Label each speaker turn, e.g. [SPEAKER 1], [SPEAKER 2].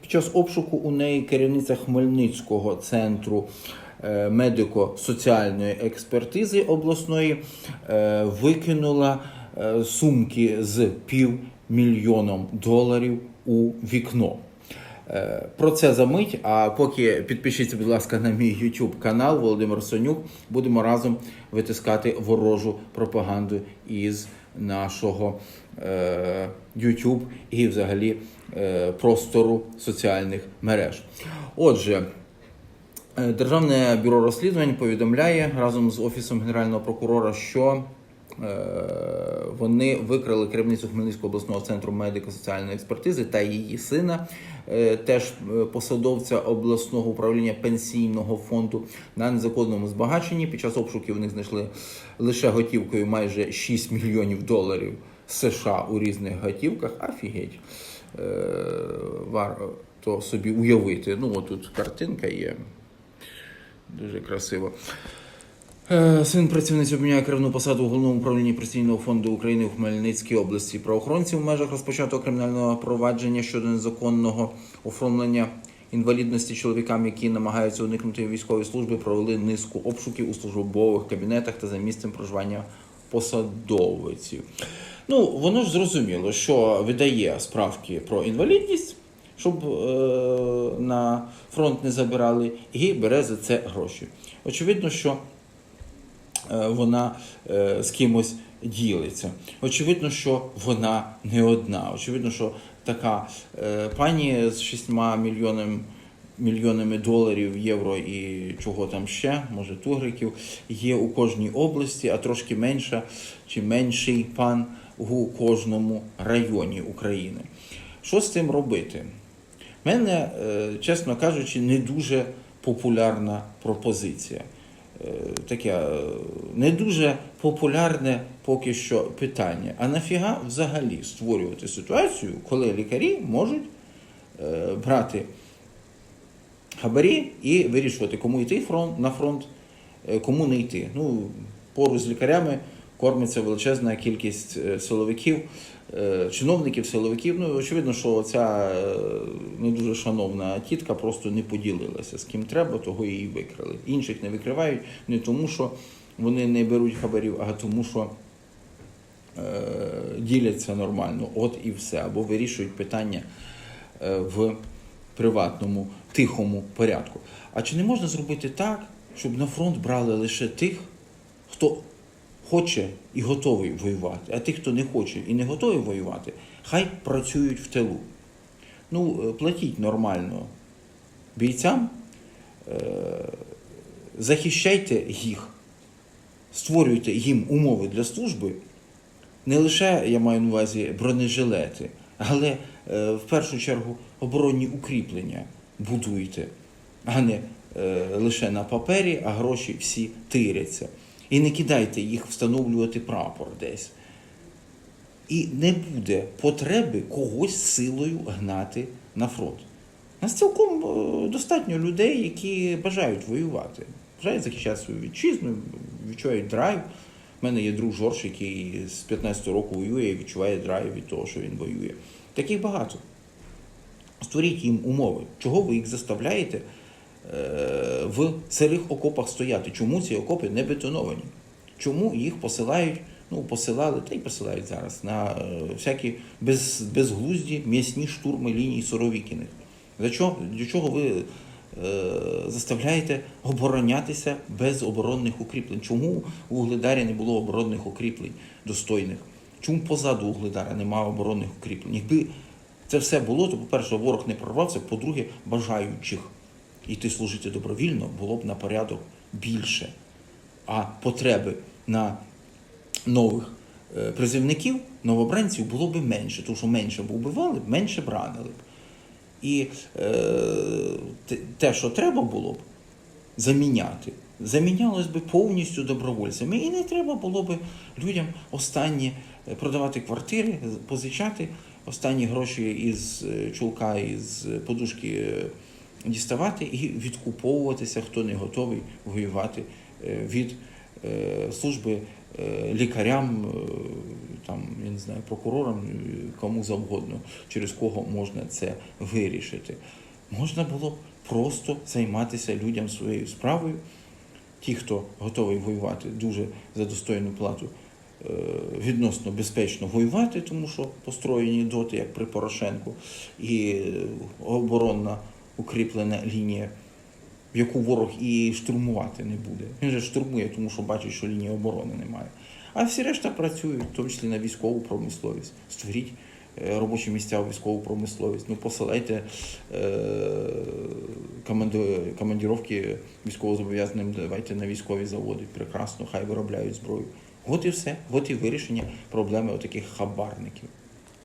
[SPEAKER 1] Під час обшуку у неї керівниця Хмельницького центру е, медико-соціальної експертизи обласної е, викинула е, сумки з півмільйоном доларів у вікно. Про це за мить. А поки підпишіться, будь ласка, на мій YouTube канал Володимир Сонюк. Будемо разом витискати ворожу пропаганду із нашого е, YouTube і взагалі е, простору соціальних мереж. Отже. Е, Державне бюро розслідувань повідомляє разом з офісом генерального прокурора, що вони викрили керівницю Хмельницького обласного центру медико-соціальної експертизи та її сина, е, теж е, посадовця обласного управління пенсійного фонду на незаконному збагаченні. Під час обшуків них знайшли лише готівкою майже 6 мільйонів доларів США у різних готівках. Офігеть. Е, Варто собі уявити. Ну, отут картинка є. Дуже красиво. Е, Син працівниць обміняє керівну посаду у головному управлінні Пенсійного фонду України у Хмельницькій області. Правоохоронці в межах розпочатого кримінального провадження щодо незаконного оформлення інвалідності чоловікам, які намагаються уникнути військової служби, провели низку обшуків у службових кабінетах та за місцем проживання посадовиців. Ну, воно ж зрозуміло, що видає справки про інвалідність, щоб е, на фронт не забирали, і бере за це гроші. Очевидно, що вона е, з кимось ділиться. Очевидно, що вона не одна. Очевидно, що така е, пані з 6 мільйонами, мільйонами доларів, євро і чого там ще, може тугриків, є у кожній області, а трошки менша чи менший пан у кожному районі України. Що з цим робити? У мене, е, чесно кажучи, не дуже популярна пропозиція. Е, Таке е, не дуже популярне поки що питання. А нафіга взагалі створювати ситуацію, коли лікарі можуть е, брати хабарі і вирішувати, кому йти фронт, на фронт, кому не йти. Ну, поруч з лікарями кормиться величезна кількість силовиків, чиновників, силовиків. Ну, очевидно, що ця е, не дуже шановна тітка просто не поділилася. З ким треба, того її викрили. Інших не викривають не тому, що вони не беруть хабарів, а тому, що е, діляться нормально. От і все. Або вирішують питання е, в приватному, тихому порядку. А чи не можна зробити так, щоб на фронт брали лише тих, хто хоче і готовий воювати, а тих, хто не хоче і не готовий воювати, хай працюють в тилу. Ну, е, платіть нормально бійцям, е, захищайте їх, створюйте їм умови для служби. Не лише я маю на увазі бронежилети, але е, в першу чергу оборонні укріплення будуйте, а не лише на папері, а гроші всі тиряться. І не кидайте їх встановлювати прапор десь. І не буде потреби когось силою гнати на фронт. Нас цілком е, достатньо людей, які бажають воювати, бажають захищати свою вітчизну, відчувають драйв. У мене є друг Жорж, який з 15 року воює і відчуває драйв від того, що він воює. Таких багато. Створіть їм умови. Чого ви їх заставляєте в сирих окопах стояти? Чому ці окопи не бетоновані? Чому їх посилають, ну, посилали, та й посилають зараз на е, всякі без, безглузді м'ясні штурми ліній Суровікіних? Для чого, для чого ви е, заставляєте оборонятися без оборонних укріплень? Чому у Угледарі не було оборонних укріплень достойних? Чому позаду Угледара немає оборонних укріплень? Якби це все було, то, по-перше, ворог не прорвався, по-друге, бажаючих йти служити добровільно було б на порядок більше. А потреби на нових е, призивників, новобранців було б менше, тому що менше б убивали, менше бранили б. І е, те- що треба було б заміняти, замінялось би повністю добровольцями. І не треба було б людям останні е, продавати квартири, позичати останні гроші із е, чулка, із подушки діставати і відкуповуватися, хто не готовий воювати е, від е, служби е, лікарям, там, я не знаю, прокурорам, кому завгодно, через кого можна це вирішити. Можна було просто займатися людям своєю справою. Ті, хто готовий воювати дуже за достойну плату, відносно безпечно воювати, тому що построєні доти, як при Порошенку, і оборонна укріплена лінія, яку ворог і штурмувати не буде. Він же штурмує, тому що бачить, що лінії оборони немає. А всі решта працюють, в тому числі на військову промисловість. Створіть е, робочі місця у військову промисловість. Ну, посилайте е, командіровки військовозобов'язаним, давайте на військові заводи. Прекрасно, хай виробляють зброю. От і все. От і вирішення проблеми отаких хабарників.